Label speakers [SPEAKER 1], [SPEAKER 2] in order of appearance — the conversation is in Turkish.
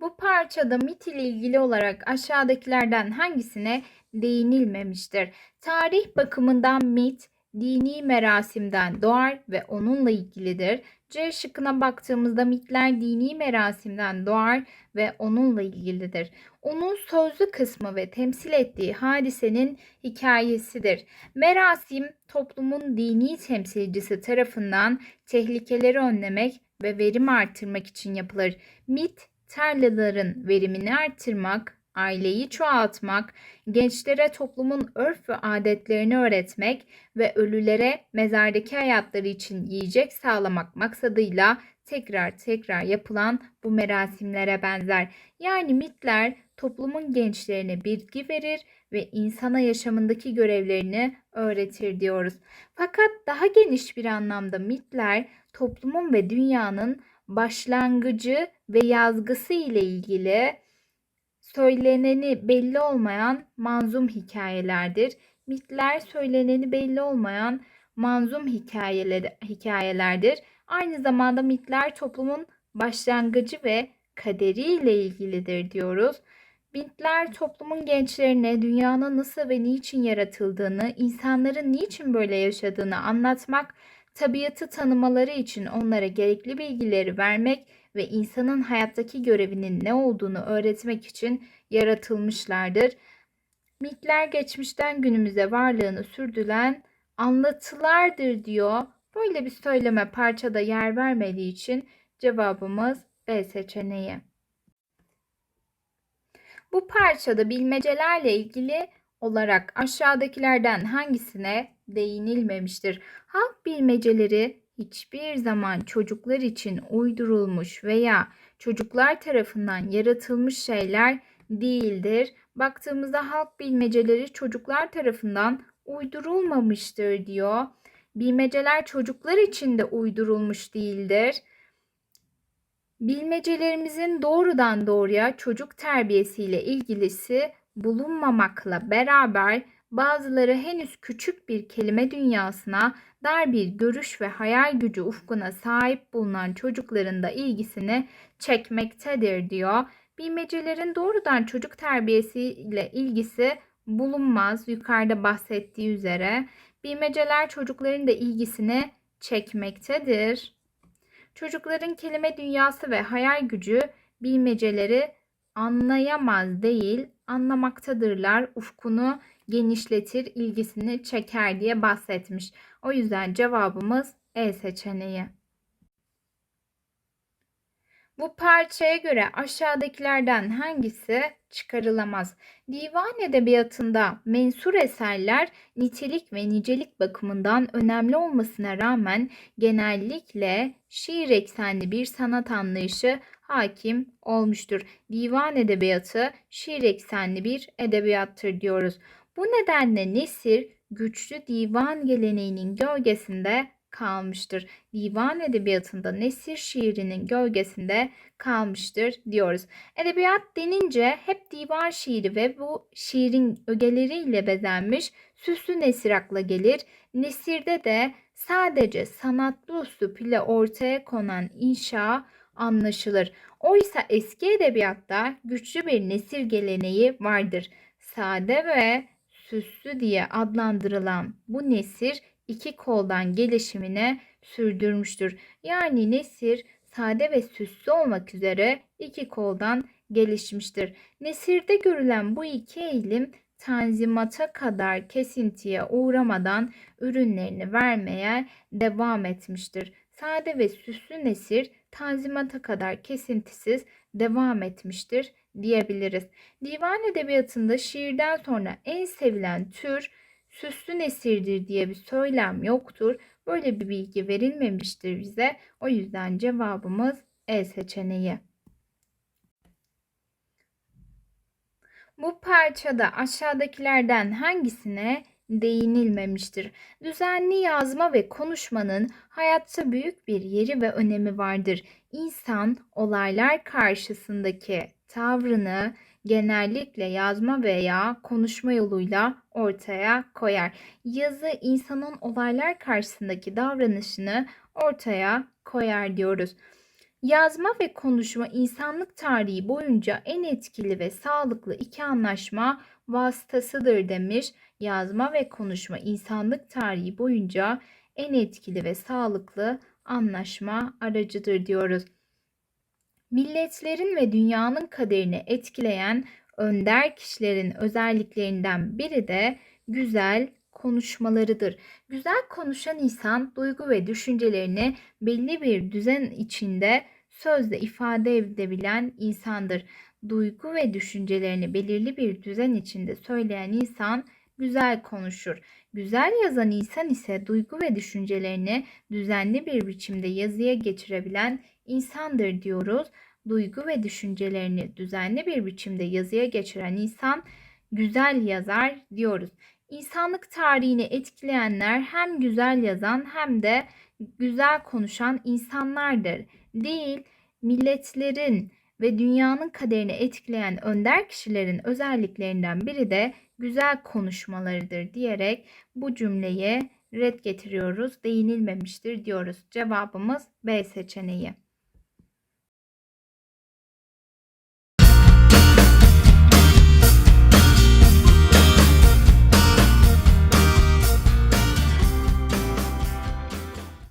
[SPEAKER 1] Bu parçada mit ile ilgili olarak aşağıdakilerden hangisine değinilmemiştir? Tarih bakımından mit dini merasimden doğar ve onunla ilgilidir. C şıkkına baktığımızda mitler dini merasimden doğar ve onunla ilgilidir. Onun sözlü kısmı ve temsil ettiği hadisenin hikayesidir. Merasim toplumun dini temsilcisi tarafından tehlikeleri önlemek ve verim artırmak için yapılır. Mit tarlaların verimini artırmak, aileyi çoğaltmak, gençlere toplumun örf ve adetlerini öğretmek ve ölülere mezardaki hayatları için yiyecek sağlamak maksadıyla tekrar tekrar yapılan bu merasimlere benzer. Yani mitler toplumun gençlerine bilgi verir ve insana yaşamındaki görevlerini öğretir diyoruz. Fakat daha geniş bir anlamda mitler toplumun ve dünyanın başlangıcı ve yazgısı ile ilgili söyleneni belli olmayan manzum hikayelerdir. Mitler söyleneni belli olmayan manzum hikayeleri, hikayelerdir. Aynı zamanda mitler toplumun başlangıcı ve kaderiyle ilgilidir diyoruz. Mitler toplumun gençlerine dünyanın nasıl ve niçin yaratıldığını, insanların niçin böyle yaşadığını anlatmak, tabiatı tanımaları için onlara gerekli bilgileri vermek ve insanın hayattaki görevinin ne olduğunu öğretmek için yaratılmışlardır. Mitler geçmişten günümüze varlığını sürdüren anlatılardır diyor. Böyle bir söyleme parçada yer vermediği için cevabımız B seçeneği. Bu parçada bilmecelerle ilgili olarak aşağıdakilerden hangisine değinilmemiştir? Halk bilmeceleri hiçbir zaman çocuklar için uydurulmuş veya çocuklar tarafından yaratılmış şeyler değildir. Baktığımızda halk bilmeceleri çocuklar tarafından uydurulmamıştır diyor. Bilmeceler çocuklar için de uydurulmuş değildir. Bilmecelerimizin doğrudan doğruya çocuk terbiyesiyle ilgilisi bulunmamakla beraber bazıları henüz küçük bir kelime dünyasına, dar bir görüş ve hayal gücü ufkuna sahip bulunan çocukların da ilgisini çekmektedir diyor. Bilmecelerin doğrudan çocuk terbiyesiyle ilgisi bulunmaz yukarıda bahsettiği üzere. Bilmeceler çocukların da ilgisini çekmektedir. Çocukların kelime dünyası ve hayal gücü bilmeceleri anlayamaz değil, anlamaktadırlar. Ufkunu genişletir, ilgisini çeker diye bahsetmiş. O yüzden cevabımız E seçeneği. Bu parçaya göre aşağıdakilerden hangisi çıkarılamaz? Divan edebiyatında mensur eserler nitelik ve nicelik bakımından önemli olmasına rağmen genellikle şiir eksenli bir sanat anlayışı hakim olmuştur. Divan edebiyatı şiir eksenli bir edebiyattır diyoruz. Bu nedenle nesir güçlü divan geleneğinin gölgesinde kalmıştır. Divan edebiyatında nesir şiirinin gölgesinde kalmıştır diyoruz. Edebiyat denince hep divan şiiri ve bu şiirin ögeleriyle bezenmiş süslü nesir akla gelir. Nesirde de sadece sanatlı üslup ile ortaya konan inşa anlaşılır. Oysa eski edebiyatta güçlü bir nesir geleneği vardır. Sade ve süslü diye adlandırılan bu nesir iki koldan gelişimine sürdürmüştür. Yani nesir sade ve süslü olmak üzere iki koldan gelişmiştir. Nesirde görülen bu iki eğilim tanzimata kadar kesintiye uğramadan ürünlerini vermeye devam etmiştir. Sade ve süslü nesir tanzimata kadar kesintisiz devam etmiştir diyebiliriz. Divan edebiyatında şiirden sonra en sevilen tür süslü nesirdir diye bir söylem yoktur. Böyle bir bilgi verilmemiştir bize. O yüzden cevabımız E seçeneği. Bu parçada aşağıdakilerden hangisine değinilmemiştir? Düzenli yazma ve konuşmanın hayatta büyük bir yeri ve önemi vardır. İnsan olaylar karşısındaki tavrını genellikle yazma veya konuşma yoluyla ortaya koyar. Yazı insanın olaylar karşısındaki davranışını ortaya koyar diyoruz. Yazma ve konuşma insanlık tarihi boyunca en etkili ve sağlıklı iki anlaşma vasıtasıdır demiş. Yazma ve konuşma insanlık tarihi boyunca en etkili ve sağlıklı anlaşma aracıdır diyoruz. Milletlerin ve dünyanın kaderini etkileyen önder kişilerin özelliklerinden biri de güzel konuşmalarıdır. Güzel konuşan insan duygu ve düşüncelerini belli bir düzen içinde sözle ifade edebilen insandır. Duygu ve düşüncelerini belirli bir düzen içinde söyleyen insan güzel konuşur. Güzel yazan insan ise duygu ve düşüncelerini düzenli bir biçimde yazıya geçirebilen insandır diyoruz. Duygu ve düşüncelerini düzenli bir biçimde yazıya geçiren insan güzel yazar diyoruz. İnsanlık tarihini etkileyenler hem güzel yazan hem de güzel konuşan insanlardır. Değil, milletlerin ve dünyanın kaderini etkileyen önder kişilerin özelliklerinden biri de güzel konuşmalarıdır diyerek bu cümleye red getiriyoruz. Değinilmemiştir diyoruz. Cevabımız B seçeneği.